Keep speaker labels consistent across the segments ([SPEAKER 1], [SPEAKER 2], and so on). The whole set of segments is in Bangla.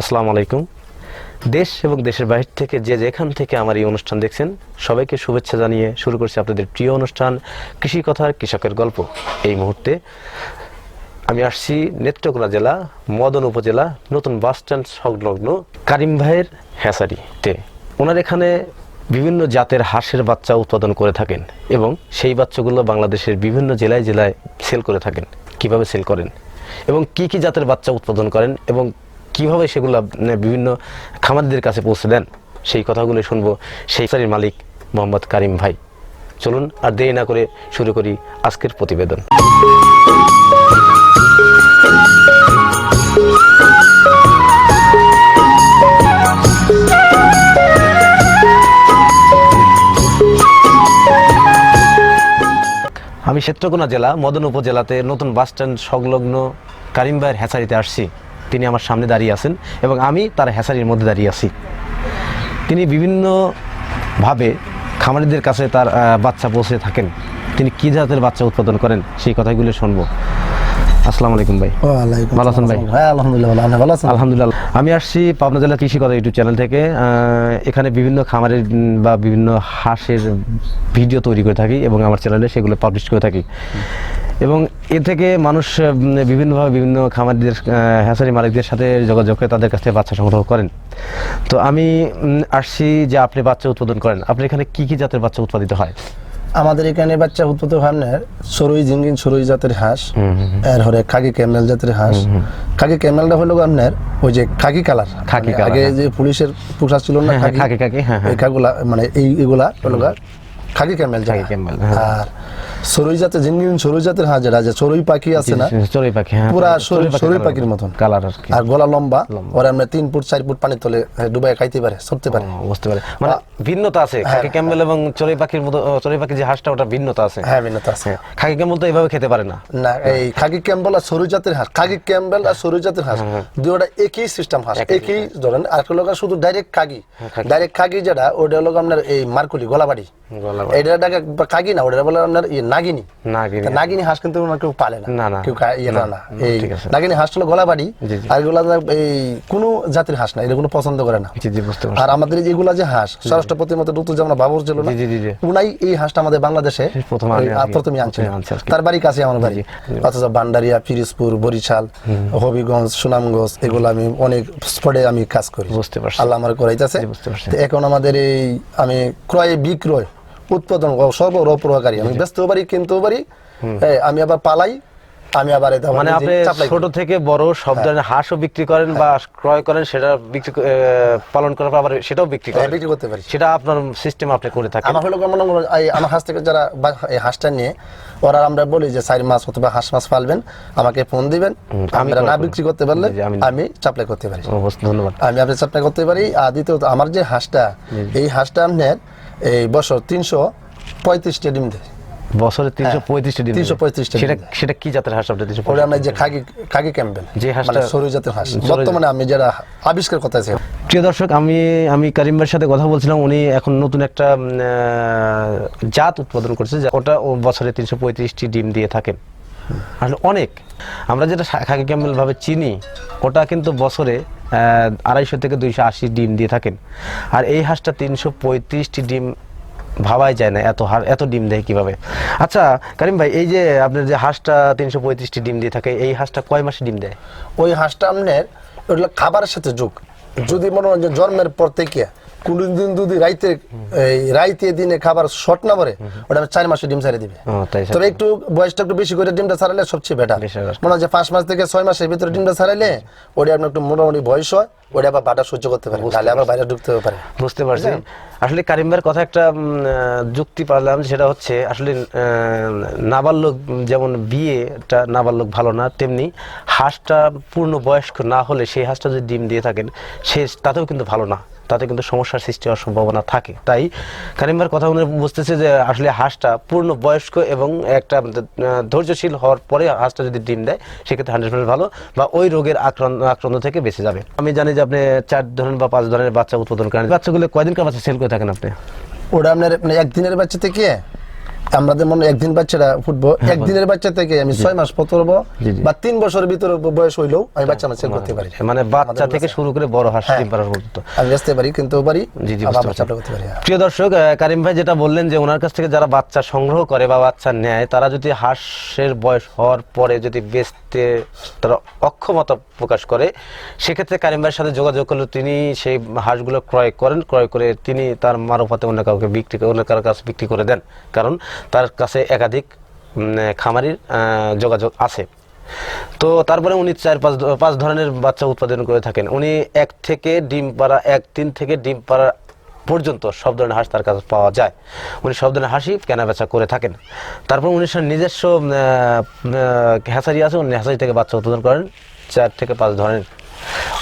[SPEAKER 1] আসসালামু আলাইকুম। দেশ এবং দেশের বাইরে থেকে যে যেখান থেকে আমার এই অনুষ্ঠান দেখছেন, সবাইকে শুভেচ্ছা জানিয়ে শুরু করছি আপনাদের প্রিয় অনুষ্ঠান, কৃষি কথা, কৃষকের গল্প। এই মুহূর্তে আমি আসছি নেত্রকোনা জেলা, মদন উপজেলা, নতুন বাস স্ট্যান্ড সংলগ্ন কারিম ভাইয়ের হ্যাসারিতে ওনার এখানে বিভিন্ন জাতের হাঁসের বাচ্চা উৎপাদন করে থাকেন এবং সেই বাচ্চাগুলো বাংলাদেশের বিভিন্ন জেলায় জেলায় সেল করে থাকেন। কীভাবে সেল করেন এবং কি কি জাতের বাচ্চা উৎপাদন করেন এবং কীভাবে সেগুলো মানে বিভিন্ন খামারদের কাছে পৌঁছে দেন, সেই কথাগুলো শুনব। সেই সারির মালিক মোহাম্মদ কারিম ভাই। চলুন আর দেরি না করে শুরু করি আজকের প্রতিবেদন। আমি ক্ষেত্রকোনা জেলা, মদন উপজেলাতে নতুন বাস স্ট্যান্ড সংলগ্ন কারিম ভাইয়ের হ্যাচারিতে আসছি। তিনি আমার সামনে দাঁড়িয়ে আছেন এবং আমি তার হ্যাচারির মধ্যে দাঁড়িয়ে আছি। তিনি বিভিন্নভাবে খামারিদের কাছে তার বাচ্চা পৌঁছে থাকেন। তিনি কী জাতের বাচ্চা উৎপাদন করেন সেই কথাগুলো শুনব। আসসালামু আলাইকুম ভাই। ভালো আছেন ভাই?
[SPEAKER 2] হ্যাঁ আলহামদুলিল্লাহ ভালো। আছেন?
[SPEAKER 1] আলহামদুলিল্লাহ। আমি আসছি পাবনা জেলা কৃষি কথা ইউটিউব চ্যানেল থেকে। এখানে বিভিন্ন খামারের বা বিভিন্ন হাঁসের ভিডিও তৈরি করে থাকি এবং আমার চ্যানেলে সেগুলো পাবলিশ করে থাকি। এবং এ থেকে মানুষ বিভিন্নভাবে বিভিন্ন খামারিদের হ্যাঁসারি মালিকদের সাথে যোগাযোগ করে তাদের কাছ থেকে বাচ্চা সংগ্রহ করেন। তো আমি আসছি যে আপনি বাচ্চা উৎপাদন করেন। আপনি এখানে কি কি জাতের বাচ্চা উৎপাদিত হয়?
[SPEAKER 2] আমাদের এখানে বাচ্চা উৎপত্তি ভাবনের সরুই জিঙ্গিন সরুই জাতের হাঁস এর হরে খাকি ক্যামেল জাতের হাঁস। খাকি ক্যামেলটা হলো আপনার ওই যে খাকি কালার।
[SPEAKER 1] খাকি
[SPEAKER 2] মানে আগে
[SPEAKER 1] হ্যাঁ।
[SPEAKER 2] যে পুলিশের পোশাক ছিল না
[SPEAKER 1] হ্যাঁ, হ্যাঁ, খাকি খাকি, হ্যাঁ, হ্যাঁ।
[SPEAKER 2] এই খাগুলা মানে এই এগুলা হলো খাকি ক্যামেল
[SPEAKER 1] খাকি ক্যামেল, হ্যাঁ।
[SPEAKER 2] আর সরুই জাতের জিঙ্গিন সরুই জাতের হাঁস যেটা চড়ুই পাখি আছে না?
[SPEAKER 1] চড়ুই পাখি হ্যাঁ
[SPEAKER 2] পুরা
[SPEAKER 1] চড়ুই
[SPEAKER 2] পাখির মতন।
[SPEAKER 1] কালার আর কি।
[SPEAKER 2] আর গলা লম্বা ওরা আমরা তিন ফুট চার ফুট পানি তলে ডুবাই খাইতে পারে সরতে পারে।
[SPEAKER 1] বুঝতে পারি। মানে ভিন্নতা আছে খাকি ক্যাম্বেল এবং চড়ুই পাখির মতো চড়ুই পাখির যে হাঁসটা ওটা ভিন্নতা আছে।
[SPEAKER 2] হ্যাঁ ভিন্নতা আছে।
[SPEAKER 1] হ্যাঁ, খাকি ক্যাম্বেল তো এভাবে খেতে পারে না।
[SPEAKER 2] না এই খাকি ক্যাম্বেল আর সরু জাতের হাঁস খাকি ক্যাম্বেল আর সরু জাতের হাঁস দুটোটা একই সিস্টেম হাঁস একই ধরেন আর লোক শুধু ডাইরেক্ট খাগি ডাইরেক্ট খাগি যেটা ওটা হলো আপনার এই মারকুলি গলাবাড়ি।
[SPEAKER 1] গলা
[SPEAKER 2] এইটা ডাকে খাগি না ওটা বলে আপনার ইয়ে নাগিনী
[SPEAKER 1] নাগিনী।
[SPEAKER 2] নাগিনী হাঁস কিন্তু কেউ পালে না
[SPEAKER 1] না।
[SPEAKER 2] কেউ ইয়ে না এই নাগিনী হাঁস হলো গলাবাড়ি। আর এগুলা এই কোনো জাতির হাঁস না এটা কোনো পছন্দ করে না
[SPEAKER 1] জি জি বুঝতে পারছি
[SPEAKER 2] আর আমাদের যেগুলা যে হাঁস স্বরাষ্ট্রপতির মতো ঋতু যেমন বাবর ছিল না
[SPEAKER 1] জি, জি।
[SPEAKER 2] উনাই এই হাঁসটা আমাদের বাংলাদেশে
[SPEAKER 1] প্রথম
[SPEAKER 2] আনছিল। তার বাড়ি কাছে আমার বাড়ি অথচ ভান্ডারিয়া পিরিজপুর বরিশাল হবিগঞ্জ সুনামগঞ্জ এগুলো আমি অনেক স্পটে আমি কাজ করি
[SPEAKER 1] বুঝতে পারছি।
[SPEAKER 2] আল্লাহ আমার করাইতেছে। এখন আমাদের এই আমি ক্রয় বিক্রয় উৎপাদন ও সর্বপ্রকারী আমি বেচতেও পারি কিনতেও পারি আমি আবার পালাই আমি আবার এটা
[SPEAKER 1] মানে আপনি ছোট থেকে বড় সব ধরনের হাঁসও বিক্রি করেন বা ক্রয় করেন সেটা বিক্রি পালন করার পর আবার সেটাও বিক্রি
[SPEAKER 2] হ্যাঁ,
[SPEAKER 1] করেন।
[SPEAKER 2] বিক্রি করতে পারি।
[SPEAKER 1] সেটা আপনার সিস্টেম আপনি করে থাকেন।
[SPEAKER 2] আমার হলো মনে এই আমার হাঁস থেকে যারা এই হাঁসটা নিয়ে ওরা আমরা বলি যে চার মাস অথবা হাঁস মাছ পালবেন আমাকে ফোন দিবেন।
[SPEAKER 1] আমি
[SPEAKER 2] আমরা না বিক্রি করতে পারলে
[SPEAKER 1] আমি-
[SPEAKER 2] চাপলাই করতে পারি।
[SPEAKER 1] ধন্যবাদ।
[SPEAKER 2] আমি আপনি চাপলাই করতে পারি। আর দ্বিতীয়ত আমার যে হাঁসটা এই হাঁসটা আপনার এই বছর তিনশো পঁয়ত্রিশটা ডিম দেয়।
[SPEAKER 1] বছরে তিনশো পঁয়ত্রিশটা দিন
[SPEAKER 2] 335 টা
[SPEAKER 1] সেটা সেটা কি জাতের হাঁস আপনি তিনশো
[SPEAKER 2] আমরা যে খাগি খাগি ক্যাম্পেল
[SPEAKER 1] যে হাঁসটা-
[SPEAKER 2] মানে সরু জাতের হাঁস। বর্তমানে আমি যারা আবিষ্কার কথা আছে
[SPEAKER 1] প্রিয় দর্শক আমি আমি কারিম ভাইয়ের সাথে কথা বলছিলাম। উনি এখন নতুন একটা জাত উৎপাদন করছে ওটা ও বছরে তিনশো পঁয়ত্রিশটি ডিম দিয়ে থাকেন আসলে অনেক। আমরা যেটা খাকি ক্যাম্বেল ভাবে চিনি ওটা কিন্তু বছরে আড়াইশো থেকে দুইশো আশি ডিম দিয়ে থাকেন। আর এই হাঁসটা তিনশো পঁয়ত্রিশটি ডিম ভাবাই যায় না, এত এত ডিম দেয় কীভাবে? আচ্ছা কারিম ভাই, এই যে আপনার যে হাঁসটা তিনশো পঁয়ত্রিশটি ডিম দিয়ে থাকে, এই হাঁসটা কয় মাসে ডিম দেয়?
[SPEAKER 2] ওই হাঁসটা আপনার ওইগুলো খাবারের সাথে যোগ। যদি মনে হয় জন্মের পর থেকে কোন দিন যদি রাইতে এই রাইতে দিনে খাবার শর্ট না পরে ওটা চার মাসে ডিম ছাড়ে দিবে। তবে একটু বয়সটা একটু বেশি করে ডিমটা ছাড়ালে সবচেয়ে বেটার মনে হয় যে পাঁচ মাস থেকে ছয় মাসের ভিতরে ডিমটা ছাড়াইলে ওটা আপনার একটু মোটামুটি বয়স হয়। ওটা আবার বাটা সহ্য করতে পারে তাহলে আবার বাইরে ঢুকতে পারে।
[SPEAKER 1] বুঝতে পারছি। আসলে কারিম ভাইয়ের কথা একটা যুক্তি পারলাম সেটা হচ্ছে আসলে নাবালক যেমন বিয়েটা নাবালক ভালো না তেমনি হাঁসটা পূর্ণ বয়স্ক না হলে সেই হাঁসটা যদি ডিম দিয়ে থাকেন সে তাতেও কিন্তু ভালো না। তাতে কিন্তু সমস্যার সৃষ্টি হওয়ার সম্ভাবনা থাকে। তাই কারিম ভাইয়ের কথা উনি বুঝতেছে যে আসলে হাঁসটা পূর্ণ বয়স্ক এবং একটা ধৈর্যশীল হওয়ার পরে হাঁসটা যদি ডিম দেয় সেক্ষেত্রে হান্ড্রেড পার্সেন্ট ভালো বা ওই রোগের আক্রান্ত আক্রান্ত থেকে বেঁচে যাবে। আমি জানি যে আপনি চার ধরনের বা পাঁচ ধরনের বাচ্চা উৎপাদন করেন, বাচ্চাগুলো কয়দিন কার বাচ্চা সেল করে থাকেন আপনি?
[SPEAKER 2] ওটা আপনার মানে একদিনের বাচ্চা থেকে আমাদের মনে একদিন বাচ্চারা ফুটবো একদিনের বাচ্চা থেকে আমি ছয় মাস পতরবো। বা তিন বছরের ভিতরে বয়স হইলেও আমি বাচ্চা সেল করতে পারি।
[SPEAKER 1] মানে বাচ্চা থেকে শুরু করে বড় হাঁস ডিম পাড়ার পর্যন্ত।
[SPEAKER 2] আমি আসতে পারি কিন্তু পারি
[SPEAKER 1] জি, জি,
[SPEAKER 2] হ্যাঁ।
[SPEAKER 1] প্রিয় দর্শক কারিম ভাই যেটা বললেন যে ওনার কাছ থেকে যারা বাচ্চা সংগ্রহ করে বা বাচ্চা নেয় তারা যদি হাঁসের বয়স হওয়ার পরে যদি বেচতে তারা অক্ষমতা প্রকাশ করে সেক্ষেত্রে কারিম ভাইয়ের সাথে যোগাযোগ করলে তিনি সেই হাঁসগুলো ক্রয় করেন ক্রয় করে তিনি তার মারফতে অন্য কাউকে বিক্রি অন্য কারোর কাছে বিক্রি করে দেন। কারণ তার কাছে একাধিক খামারির যোগাযোগ আছে। তো তারপরে উনি চার পাঁচ পাঁচ ধরনের বাচ্চা উৎপাদন করে থাকেন। উনি এক থেকে ডিম পাড়া, এক, তিন থেকে ডিম পাড়া পর্যন্ত সব ধরনের হাঁস তার কাছে পাওয়া যায়। উনি সব ধরনের হাঁসই কেনা বেচা করে থাকেন। তারপর উনি নিজস্ব হ্যাচারি আছে, উনি হ্যাচারি থেকে বাচ্চা উৎপাদন করেন চার থেকে পাঁচ ধরনের।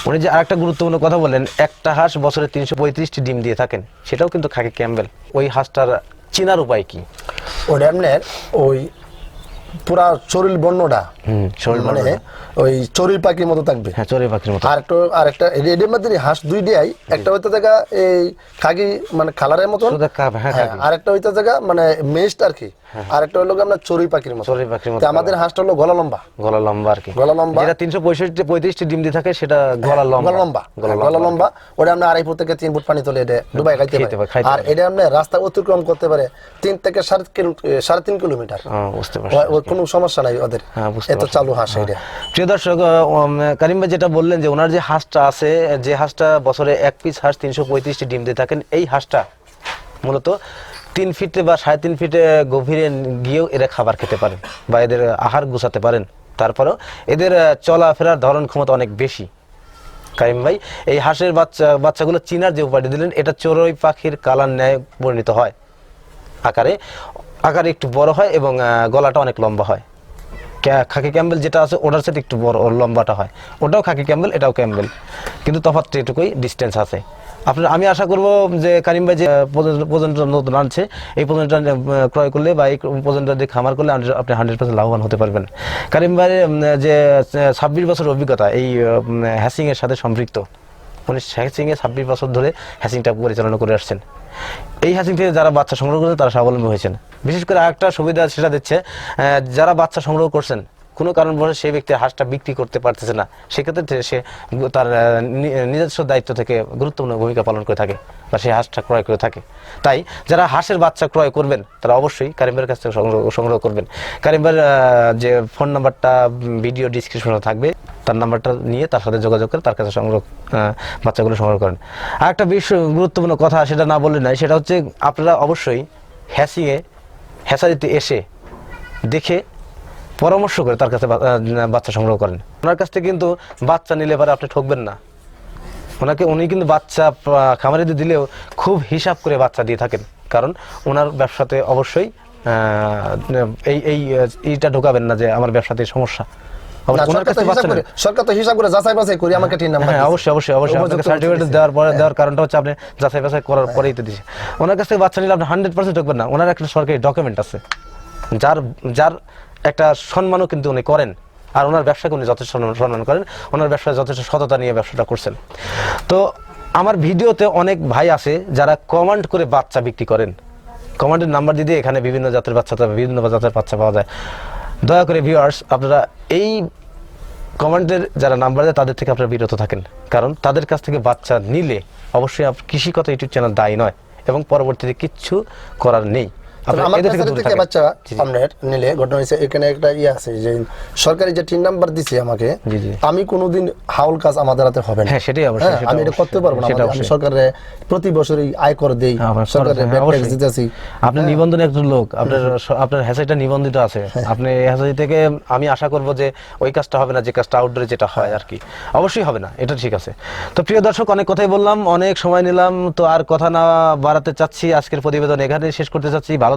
[SPEAKER 1] উনি যে আরেকটা গুরুত্বপূর্ণ কথা বললেন, একটা হাঁস বছরে তিনশো পঁয়ত্রিশটি ডিম দিয়ে থাকেন। সেটাও কিন্তু খাকি ক্যাম্বেল। ওই হাঁসটার চিনার উপায় কি?
[SPEAKER 2] ওটা আপনার ওই পুরা শরীর বর্ণটা মানে ওই চড়ুই পাখির মতো থাকবে।
[SPEAKER 1] হ্যাঁ চড়ুই পাখির মতো।
[SPEAKER 2] আর একটা আর একটা এর মধ্যে হাঁস দুই একটা হইতে এই খাগি মানে
[SPEAKER 1] শুধু কা- হ্যাঁ,
[SPEAKER 2] হ্যাঁ। আর একটা হইতে মানে মেস্ট আর কি। আর একটা হলো আপনার চড়ুই পাখির মতো।
[SPEAKER 1] চড়ুই পাখির মতো
[SPEAKER 2] আমাদের হাঁসটা হলো গলা লম্বা।
[SPEAKER 1] গলা লম্বা আর কি।
[SPEAKER 2] গলা লম্বা।
[SPEAKER 1] যেটা তিনশো পঁয়ষট্টি পঁয়ত্রিশটি ডিম দিয়ে থাকে সেটা গলা লম্বা।
[SPEAKER 2] গলা লম্বা।
[SPEAKER 1] গলা
[SPEAKER 2] লম্বা। ওটা আমরা আড়াই ফুট থেকে তিন ফুট পানি তোলে এটা ডুবাই খাইতে
[SPEAKER 1] পারে,
[SPEAKER 2] আর এটা আপনি রাস্তা অতিক্রম করতে পারে তিন থেকে সাড়ে সাড়ে তিন কিলোমিটার।
[SPEAKER 1] ও, বুঝতে পারছি।
[SPEAKER 2] কোনো সমস্যা নাই ওদের।
[SPEAKER 1] হ্যাঁ,
[SPEAKER 2] চালু হাঁস এটা
[SPEAKER 1] প্রিয় দর্শক কারিম ভাই যেটা বললেন যে ওনার যে হাঁসটা আছে যে হাঁসটা বছরে এক পিস হাঁস তিনশো পঁয়ত্রিশটি ডিম দিয়ে থাকেন এই হাঁসটা মূলত তিন ফিটে বা সাড়ে তিন ফিটে গভীরে গিয়েও এরা খাবার খেতে পারেন বা এদের আহার গুছাতে পারেন। তারপরেও এদের চলাফেরার ধরন ক্ষমতা অনেক বেশি। কারিম ভাই এই হাঁসের বাচ্চা বাচ্চাগুলো চিনার যে উপায়টি দিলেন এটা চড়ুই পাখির কালার ন্যায় পরিণত হয়। আকারে আকারে একটু বড় হয় এবং গলাটা অনেক লম্বা হয়। খাকি ক্যাম্বেল যেটা আছে ওটার সাথে একটু বড় লম্বাটা হয়। ওটাও খাকি ক্যাম্বেল এটাও ক্যাম্বেল। কিন্তু তফাৎটা এটুকুই ডিস্টেন্স আছে। আপনার আমি আশা করব যে কারিম ভাই যে প্রজেন্ট নতুন আনছে এই প্রজেন্টটা ক্রয় করলে বা এই প্রজেন্টটা দিয়ে খামার করলে আপনি হান্ড্রেড পার্সেন্ট লাভবান হতে পারবেন। কারিম উম, যে ছাব্বিশ বছর অভিজ্ঞতা এই হ্যাসিং এর সাথে সম্পৃক্ত উনি হ্যাসিং এ ছাব্বিশ বছর ধরে হ্যাসিংটা পরিচালনা করে আসছেন। এই হ্যাসিং থেকে যারা বাচ্চা সংগ্রহ করেছে তারা স্বাবলম্বী হয়েছেন। বিশেষ করে আরেকটা সুবিধা সেটা দিচ্ছে যারা বাচ্চা সংগ্রহ করছেন কোনো কারণবশত সেই ব্যক্তির হাঁসটা বিক্রি করতে পারতেছে না। সেক্ষেত্রে সে তার নিজস্ব দায়িত্ব থেকে গুরুত্বপূর্ণ ভূমিকা পালন করে থাকে বা সেই হাঁসটা ক্রয় করে থাকে। তাই যারা হাঁসের বাচ্চা ক্রয় করবেন তারা অবশ্যই কারিমের কাছ থেকে সংগ্রহ সংগ্রহ করবেন। কারিমের আহ, যে ফোন নাম্বারটা ভিডিও ডিসক্রিপশনে থাকবে তার নাম্বারটা নিয়ে তার সাথে যোগাযোগ করে তার কাছে সংগ্রহ বাচ্চাগুলো সংগ্রহ করেন। আর একটা বেশ গুরুত্বপূর্ণ কথা সেটা না বললে নাই সেটা হচ্ছে আপনারা অবশ্যই হ্যাসিংয়ে, হ্যাসারিতে এসে দেখে পরামর্শ করে তার কাছে বাচ্চা সংগ্রহ করেন। ওনার কাছ থেকে কিন্তু বাচ্চা নিলে পরে আপনি ঠকবেন না। ওনাকে, উনি কিন্তু বাচ্চা খামারিদের দিলেও খুব হিসাব করে বাচ্চা দিয়ে থাকেন। কারণ ওনার ব্যবসাতে অবশ্যই এই এই, এইটা ঢোকাবেন না যে আমার ব্যবসাতে সমস্যা।
[SPEAKER 2] সরকার তো হিসাব করে
[SPEAKER 1] নেন।
[SPEAKER 2] সরকার তো হিসাব করে যাচাই বাছাই করে আমাকে তিন নাম্বার
[SPEAKER 1] হ্যাঁ অবশ্যই অবশ্যই অবশ্যই। আপনাকে সার্টিফিকেট দেওয়ার পরে দেওয়ার কারণটা হচ্ছে আপনি যাচাই বাছাই করার পরেই তো দিচ্ছে ওনার কাছ থেকে বাচ্চা নিলে আপনি হান্ড্রেড পার্সেন্ট ঢুকবেন না। ওনার একটা সরকারি ডকুমেন্ট আছে। যার যার একটা সম্মানও কিন্তু উনি করেন। আর ওনার ব্যবসাকে উনি যথেষ্ট সম্মান- করেন। ওনার ব্যবসায় যথেষ্ট সততা নিয়ে ব্যবসাটা করছেন। তো আমার ভিডিওতে অনেক ভাই আছে যারা কমান্ড করে বাচ্চা বিক্রি করেন। কমান্ডের নাম্বার দিয়ে দিয়ে এখানে বিভিন্ন জাতের বাচ্চা বিভিন্ন জাতের বাচ্চা পাওয়া যায়। দয়া করে ভিউয়ার্স আপনারা এই কমান্ডের যারা নাম্বার দেয়, তাদের থেকে আপনারা বিরত থাকেন। কারণ তাদের কাছ থেকে বাচ্চা নিলে অবশ্যই কৃষিকতা ইউটিউব চ্যানেল দায়ী নয় এবং পরবর্তীতে কিচ্ছু করার নেই। থেকে।
[SPEAKER 2] বাচ্চা আপনার নিলে ঘটনা হয়েছে এখানে একটা ইয়ে আছে যে সরকারি যে তিন নাম্বার দিছে আমাকে
[SPEAKER 1] জি, জি।
[SPEAKER 2] আমি কোনোদিন হাউল কাজ আমাদের হাতে হবে না।
[SPEAKER 1] হ্যাঁ, সেটাই অবশ্যই,
[SPEAKER 2] হ্যাঁ, আমি এটা করতে পারব না আমি সরকারে প্রতি বছরই দেই
[SPEAKER 1] হ্যাঁ,
[SPEAKER 2] সরকারে ব্যাক ট্যাক্স দিতেছি
[SPEAKER 1] আপনি নিবন্ধন একজন লোক আপনার আপনার হ্যাসাইটা নিবন্ধিত আছে। আপনি হ্যাসাই থেকে আমি আশা করব যে ওই কাজটা হবে না যে কাজটা আউটডোরে যেটা হয় আর কি। অবশ্যই হবে না এটা ঠিক আছে। তো প্রিয় দর্শক অনেক কথাই বললাম অনেক সময় নিলাম তো আর কথা না বাড়াতে চাচ্ছি। আজকের প্রতিবেদন এখানে শেষ করতে চাচ্ছি। ভালো